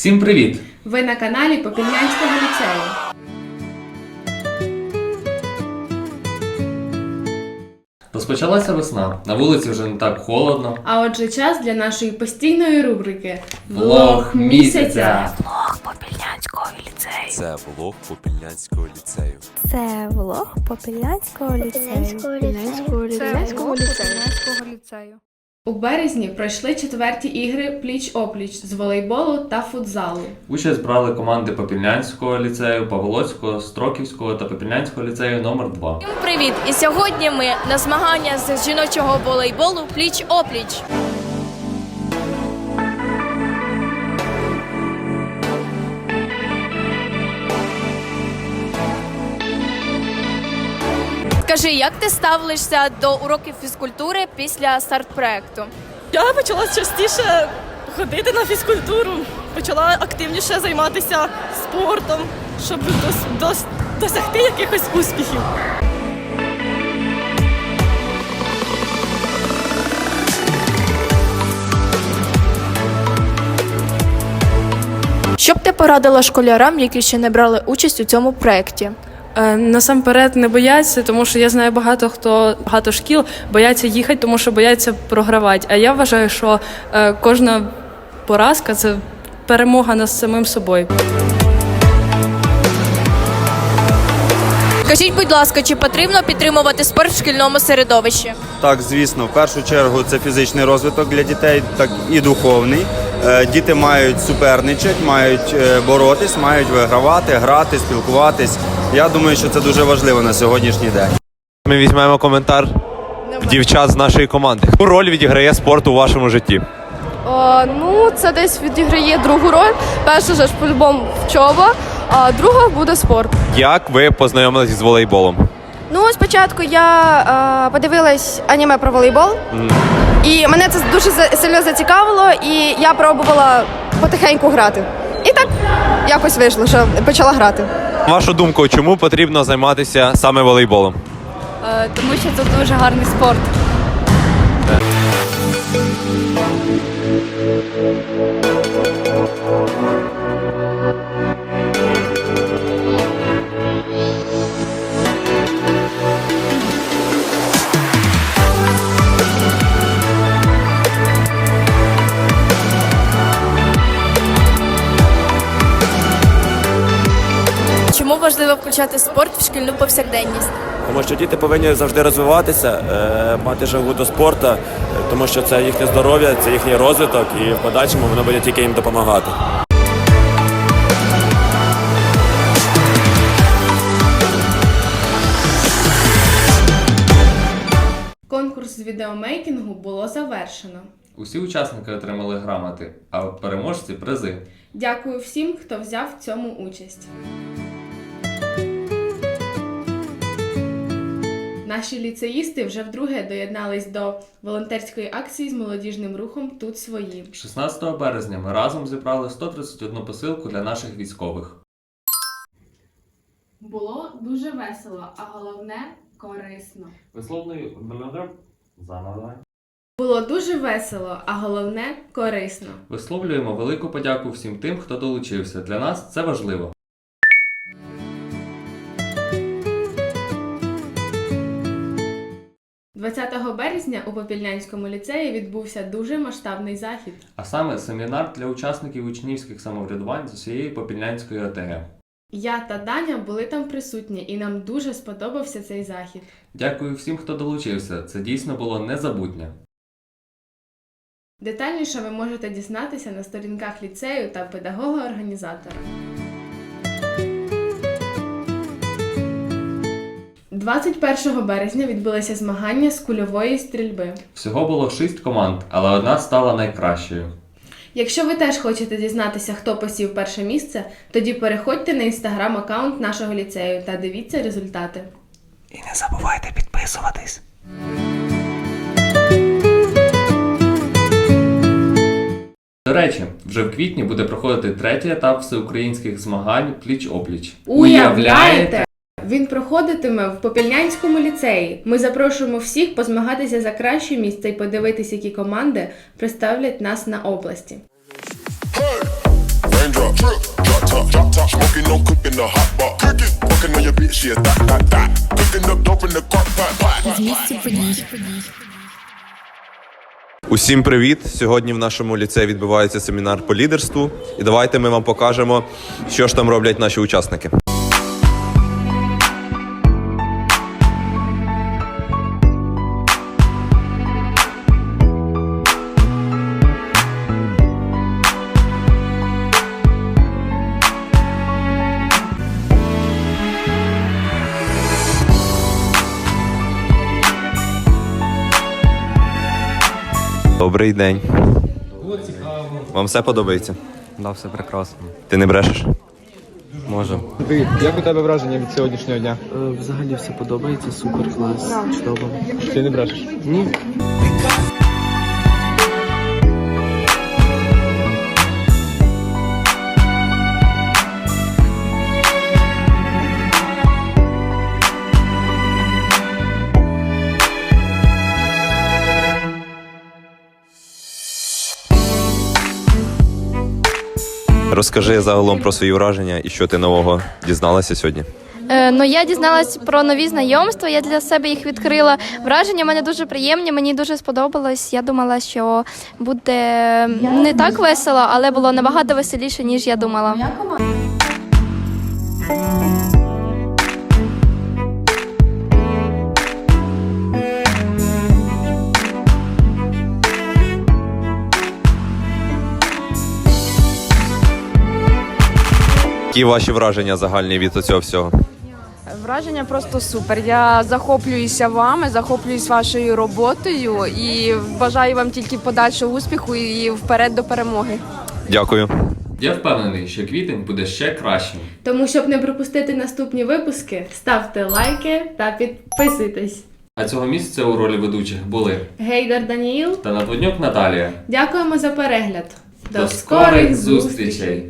Всім привіт! Ви на каналі Попільнянського ліцею. Розпочалася весна. На вулиці вже не так холодно. А отже, час для нашої постійної рубрики Влог місяця. Це влог Попільнянського ліцею. Це влог Попільнянського ліцею. Попільнянського ліцею. У березні пройшли четверті ігри пліч-опліч з волейболу та футзалу. Участь брали команди Попільнянського ліцею, Паволоцького, Строківського та Попільнянського ліцею номер 2 Всім привіт! І сьогодні ми на змагання з жіночого волейболу пліч Скажи, як ти ставишся до уроків фізкультури після старт проекту? Я почала частіше ходити на фізкультуру, почала активніше займатися спортом, щоб дос- дос- досягти якихось успіхів. Що б ти порадила школярам, які ще не брали участь у цьому проєкті? Е, Насамперед не бояться, тому що я знаю багато хто багато шкіл бояться їхати, тому що бояться програвати. А я вважаю, що е, кожна поразка це перемога над самим собою. Скажіть, будь ласка, чи потрібно підтримувати спорт в шкільному середовищі? Так, звісно, в першу чергу це фізичний розвиток для дітей, так і духовний. Е, Діти мають суперничати, мають е, боротись, мають вигравати, грати, спілкуватись. Я думаю, що це дуже важливо на сьогоднішній день. Ми візьмемо коментар дівчат з нашої команди. Яку роль відіграє спорт у вашому житті? О, ну, це десь відіграє другу роль. Перша ж по-любому вчоба, а друга буде спорт. Як ви познайомилися з волейболом? Ну, спочатку я е, подивилась аніме про волейбол, і мене це дуже за- сильно зацікавило, і я пробувала потихеньку грати. І так якось вийшло, що почала грати. Вашу думку, чому потрібно займатися саме волейболом? тому що це дуже гарний спорт. Чому важливо включати спорт в шкільну повсякденність? Тому що діти повинні завжди розвиватися, е, мати жагу до спорту, е, тому що це їхнє здоров'я, це їхній розвиток, і в подальшому воно буде тільки їм допомагати. Конкурс з відеомейкінгу було завершено. Усі учасники отримали грамоти, а переможці призи. Дякую всім, хто взяв в цьому участь. Наші ліцеїсти вже вдруге доєднались до волонтерської акції з молодіжним рухом Тут свої. 16 березня ми разом зібрали 131 посилку для наших військових. Було дуже весело, а головне корисно. Висловлюю заново. Було дуже весело, а головне корисно. Висловлюємо велику подяку всім тим, хто долучився. Для нас це важливо. – 20 березня у Попільнянському ліцеї відбувся дуже масштабний захід. А саме семінар для учасників учнівських самоврядувань з усієї Попільнянської ОТГ. Я та Даня були там присутні, і нам дуже сподобався цей захід. Дякую всім, хто долучився. Це дійсно було незабутнє. Детальніше ви можете дізнатися на сторінках ліцею та педагога-організатора. 21 березня відбулися змагання з кульової стрільби. Всього було шість команд, але одна стала найкращою. Якщо ви теж хочете дізнатися, хто посів перше місце, тоді переходьте на інстаграм-аккаунт нашого ліцею та дивіться результати. І не забувайте підписуватись. До речі, вже в квітні буде проходити третій етап всеукраїнських змагань пліч-опліч. Уявляєте? Він проходитиме в Попільнянському ліцеї. Ми запрошуємо всіх позмагатися за краще місце і подивитися, які команди представлять нас на області. Усім привіт! Сьогодні в нашому ліцеї відбувається семінар по лідерству. І давайте ми вам покажемо, що ж там роблять наші учасники. Добрий день. цікаво. Вам все подобається? Да, все прекрасно. Ти не брешеш? Може. Ти, як у тебе враження від сьогоднішнього дня? Взагалі все подобається, супер клас. Чудово. Ти не брешеш? Ні. Розкажи загалом про свої враження і що ти нового дізналася сьогодні. Е, ну я дізналась про нові знайомства. Я для себе їх відкрила. Враження в мене дуже приємні. Мені дуже сподобалось. Я думала, що буде не так весело, але було набагато веселіше, ніж я думала. Які ваші враження загальні від цього всього? Враження просто супер. Я захоплююся вами, захоплююсь вашою роботою і бажаю вам тільки подальшого успіху і вперед до перемоги. Дякую. Я впевнений, що квітень буде ще кращим. Тому, щоб не пропустити наступні випуски, ставте лайки та підписуйтесь. А цього місяця у ролі ведучих були Гейдар Даніїл, та Надводнюк Наталія. дякуємо за перегляд. До скорих зустрічей!